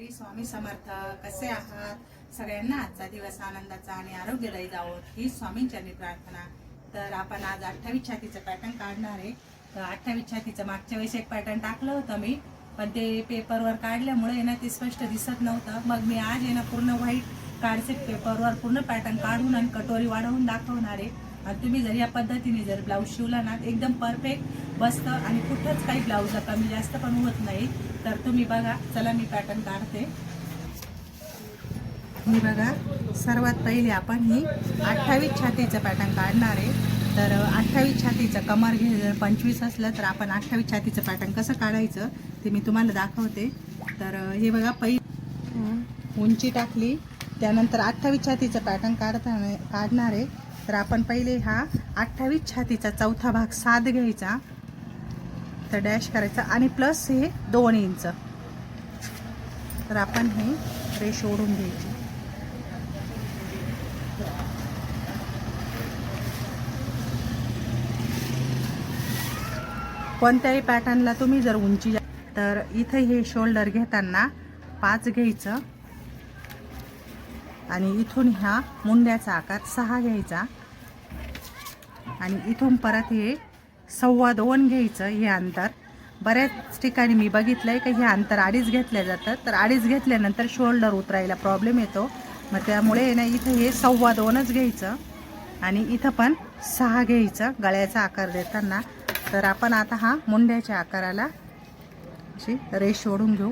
श्री स्वामी समर्थ कसे आहात? सगळ्यांना आजचा दिवस आनंदाचा आणि आरोग्यदायी जावो ही स्वामींच्यानी प्रार्थना. तर आपण आज अठ्ठावीस छातीचं पॅटर्न काढणार आहे. तर अठ्ठावीस छातीचं मागच्या वेळेस एक पॅटर्न टाकलं होतं मी पण ते पेपरवर काढल्यामुळे ना ते स्पष्ट दिसत नव्हतं. मग मी आज आहे ना पूर्ण व्हाईट कार्डसेट पेपरवर पूर्ण पॅटर्न काढून आणि कटोरी वाढवून दाखवणार आहे. आणि तुम्ही जर या पद्धतीने जर ब्लाऊज शिवला ना एकदम परफेक्ट बसतं आणि कुठंच काही ब्लाऊजला कमी जास्त पण होत नाही तर तुम्ही बघा चला मी पॅटर्न काढते. ही बघा सर्वात पहिले आपण ही अठ्ठावीस छातीचं पॅटर्न काढणार आहे. तर अठ्ठावीस छातीचं कमर घे जर पंचवीस असलं तर आपण अठ्ठावीस छातीचं पॅटर्न कसं काढायचं ते मी तुम्हाला दाखवते. तर हे बघा पै उंची टाकली त्यानंतर अठ्ठावीस छातीचं पॅटर्न काढताना काढणार आहे. तर आपण पहिले हा अठ्ठावीस छातीचा चौथा भाग सात घ्यायचा. तर डॅश करायचा आणि प्लस हे दोन इंच तर आपण हे रेश ओढून घ्यायची. कोणत्याही पॅटर्नला तुम्ही जर उंची तर इथे हे शोल्डर घेताना पाच घ्यायचं. आणि इथून ह्या मुंड्याचा आकार सहा घ्यायचा. आणि इथून परत हे सव्वा दोन घ्यायचं हे अंतर. बऱ्याच ठिकाणी मी बघितलं आहे की हे अंतर अडीच घेतलं जातं तर अडीच घेतल्यानंतर शोल्डर उतरायला प्रॉब्लेम येतो. मग त्यामुळे ना इथं हे सव्वा दोनच घ्यायचं. आणि इथं पण सहा घ्यायचं गळ्याचा आकार देताना. तर आपण आता हा मुंड्याच्या आकाराला अशी रेश ओढून घेऊ.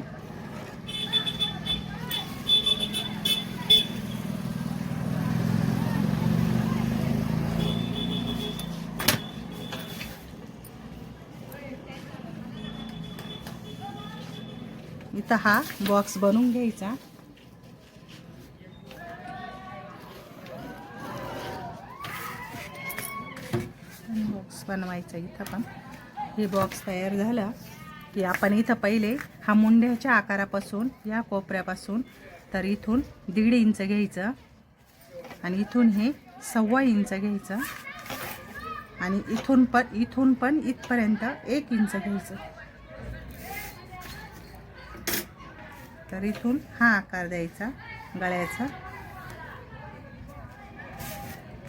इथं हा बॉक्स बनवून घ्यायचा. बॉक्स बनवायचा इथं पण. हे बॉक्स तयार झालं की आपण इथं पहिले हा मुंड्याच्या आकारापासून या कोपऱ्यापासून तर इथून दीड इंच घ्यायचं. आणि इथून हे सव्वा इंच घ्यायचं. आणि इथून पण इथून पण इथपर्यंत एक इंच घ्यायचं. तर इथून हा आकार द्यायचा गळ्याचा.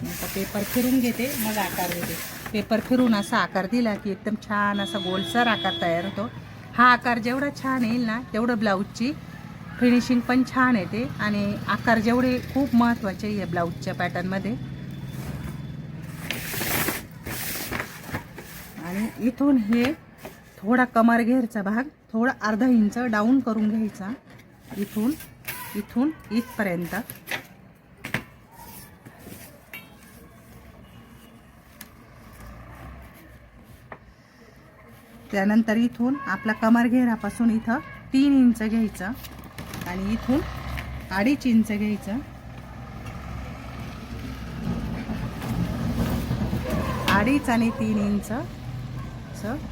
आता पेपर फिरून घेते मग आकार देते. पेपर फिरून असा आकार दिला की एकदम छान असा गोलसर आकार तयार होतो. हा आकार जेवढा छान येईल ना तेवढं ब्लाऊजची फिनिशिंग पण छान येते आणि आकार जेवढे खूप महत्त्वाचे या ब्लाऊजच्या पॅटर्नमध्ये. आणि इथून हे थोडा कमर घेरचा भाग थोडा अर्धा इंच डाऊन करून घ्यायचा. इथून इथून इथपर्यंत. त्यानंतर इथून आपला कमर घेरापासून इथं तीन इंच घ्यायचं आणि इथून अडीच इंच घ्यायचं. अडीच आणि तीन इंच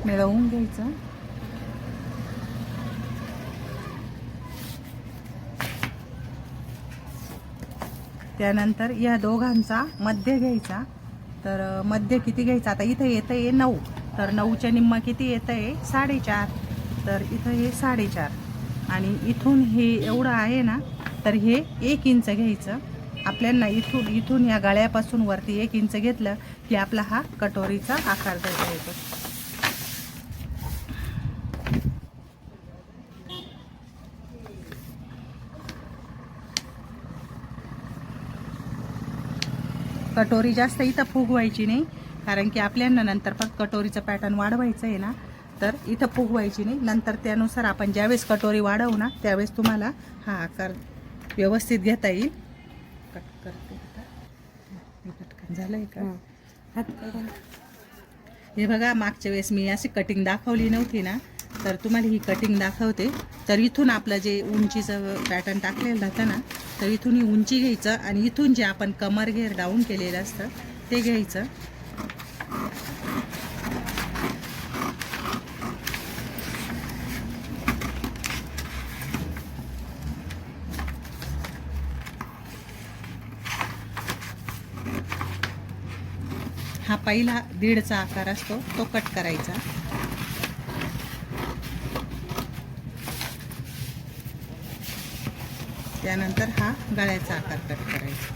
मिळवून घ्यायचं. त्यानंतर या दोघांचा मध्य घ्यायचा. तर मध्य किती घ्यायचा? आता इथं येतं आहे नऊ. तर नऊच्या निम्मा किती येतं आहे साडेचार. तर इथं हे साडेचार. आणि इथून हे एवढं आहे ना तर हे एक इंच घ्यायचं. आपल्याला इथून इथून या गळ्यापासून वरती एक इंच घेतलं की आपला हा कटोरीचा आकार देता येतो कटोरी जास्त इथं फुगवायची नाही कारण की आपल्याला नंतर पण कटोरीचं पॅटर्न वाढवायचं आहे ना तर इथं फुगवायची नाही. नंतर त्यानुसार आपण ज्यावेळेस कटोरी वाढवू ना त्यावेळेस तुम्हाला हा आकार व्यवस्थित घेता येईल. कट करते. हे पटकन झालंय का? हात. हे बघा मागच्या वेळेस मी अशी कटिंग दाखवली नव्हती ना तर तुम्हाला ही कटिंग दाखवते. तर इथून आपलं जे उंचीचं पॅटर्न टाकलेलं राहतं ना तर इथून उंची घ्यायचं आणि इथून जे आपण कमर घेर डाऊन केलेलं असतं ते घ्यायचं. हा पहिला दीडचा आकार असतो तो कट करायचा. त्यानंतर हा गळ्याचा आकार कट करायचा.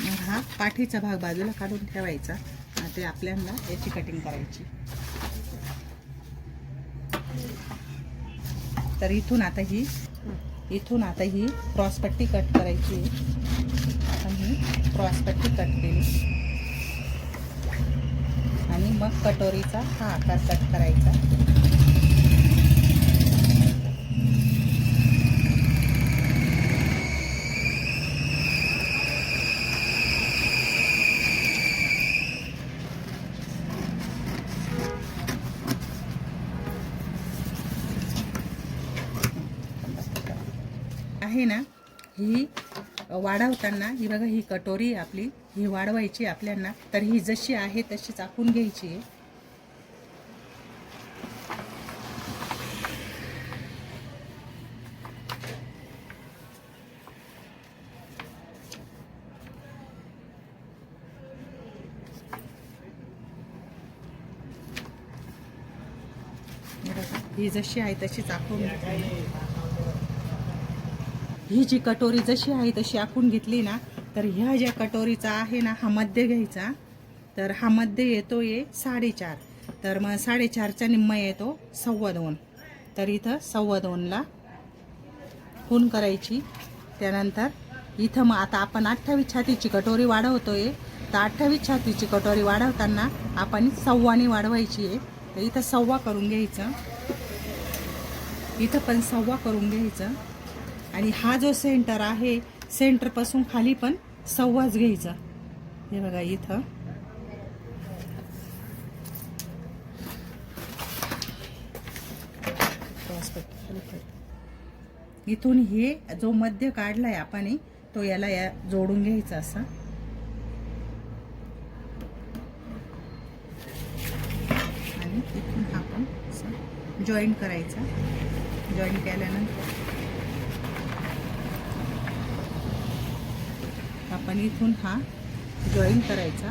मग हा पाठीचा भाग बाजूला काढून ठेवायचा. आणि ते आपल्याला याची कटिंग करायची. तर इथून आता ही इथून आता ही क्रॉसपट्टी कट करायची. आपण ही क्रॉसपट्टी कट केली. मग कटोरीचा हा आकार कट करायचा. आहे ना? ही वाढवताना ही बघा ही कटोरी आपली ही वाढवायची आपल्याला तर ही जशी आहे तशी चाकून घ्यायची आहे. ही जशी आहे तशी चाकून ही जी कटोरी जशी आहे तशी आखून घेतली ना तर ह्या ज्या कटोरीचा आहे ना हा मध्य घ्यायचा. तर हा मध्य येतो ये साडेचार. तर मग साडेचारचा निम्म येतो सव्वा दोन. तर इथं सव्वा दोनला खून करायची. त्यानंतर इथं मग आता आपण अठ्ठावीस छातीची कटोरी वाढवतो आहे तर अठ्ठावीस छातीची कटोरी वाढवताना आपण सव्वाने वाढवायची आहे. तर इथं सव्वा करून घ्यायचं. इथं पण सव्वा करून घ्यायचं. आणि हा जो सेंटर आहे सेंटरपासून खाली पण सव्वाच घ्यायचा. हे बघा इथं. इथून हे जो मध्य काढलाय आपण तो याला या जोडून घ्यायचा असा. आणि इथून हा पण जॉईन करायचा. जॉईन केल्यानंतर आपण इथून हा जॉईन करायचा.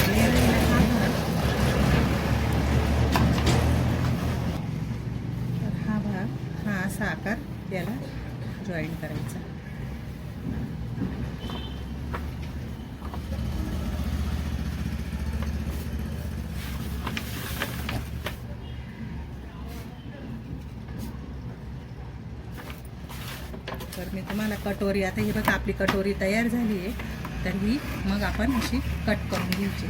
आणि हा भाग तर हा भाग हा असा आकार याला जॉईन करायचा तर मी तुम्हाला कटोरी आता ही बघा आपली कटोरी तयार झाली आहे. तर ही मग आपण अशी कट करून घ्यायची.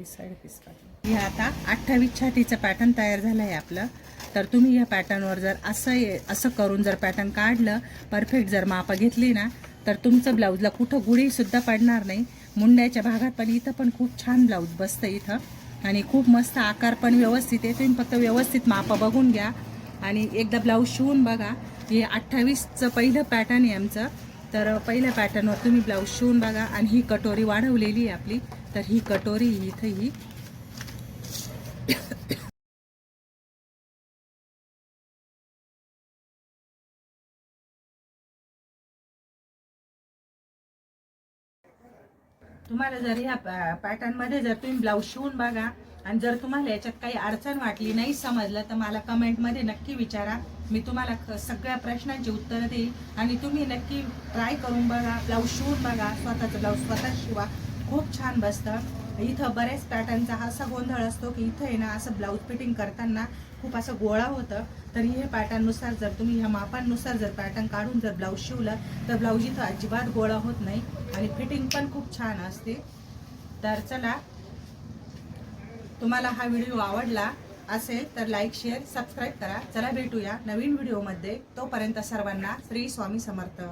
खाली साईड पीस हे आता अठ्ठावीस छातीचं पॅटर्न तयार झालं आहे आपलं. तर तुम्ही या पॅटर्नवर जर असं असं करून जर पॅटर्न काढलं परफेक्ट जर मापं घेतली ना तर तुमचं ब्लाऊजला कुठं गुढीसुद्धा पडणार नाही. मुंड्याच्या भागात पण इथं पण खूप छान ब्लाऊज बसतं इथं. आणि खूप मस्त आकार पण व्यवस्थित आहे. तुम्ही फक्त व्यवस्थित मापं बघून घ्या. आणि एकदा ब्लाऊज शिवून बघा. हे अठ्ठावीसचं पहिलं पॅटर्न आहे आमचं. तर पहिल्या पॅटर्नवर तुम्ही ब्लाऊज शिवून बघा. आणि ही कटोरी वाढवलेली आहे आपली. तर ही कटोरी इथं ही तुम्हाला जर ह्या पॅटर्नमध्ये जर तुम्ही ब्लाऊज शिवून बघा आणि जर तुम्हाला याच्यात काही अडचण वाटली नाही समजलं तर मला कमेंटमध्ये नक्की विचारा. मी तुम्हाला सगळ्या प्रश्नांची उत्तरं देईल. आणि तुम्ही नक्की ट्राय करून बघा ब्लाऊज शिवून बघा स्वतःचं ब्लाऊज स्वतः शिवा. खूप छान बसतं. इथं बऱ्याच पॅटर्नचा हा असा गोंधळ असतो की इथं आहे ना असं ब्लाऊज फिटिंग करताना खूप असं गोळा होतं. तरी हे पॅटर्ननुसार जर तुम्ही ह्या मापांनुसार जर पॅटर्न काढून जर ब्लाऊज शिवलं तर ब्लाऊज इथं अजिबात गोळा होत नाही. आणि फिटिंग पण खूप छान असते. तर चला तुम्हाला हा व्हिडिओ आवडला असेल तर लाईक शेअर सबस्क्राईब करा. चला भेटूया नवीन व्हिडिओमध्ये. तोपर्यंत सर्वांना श्री स्वामी समर्थ.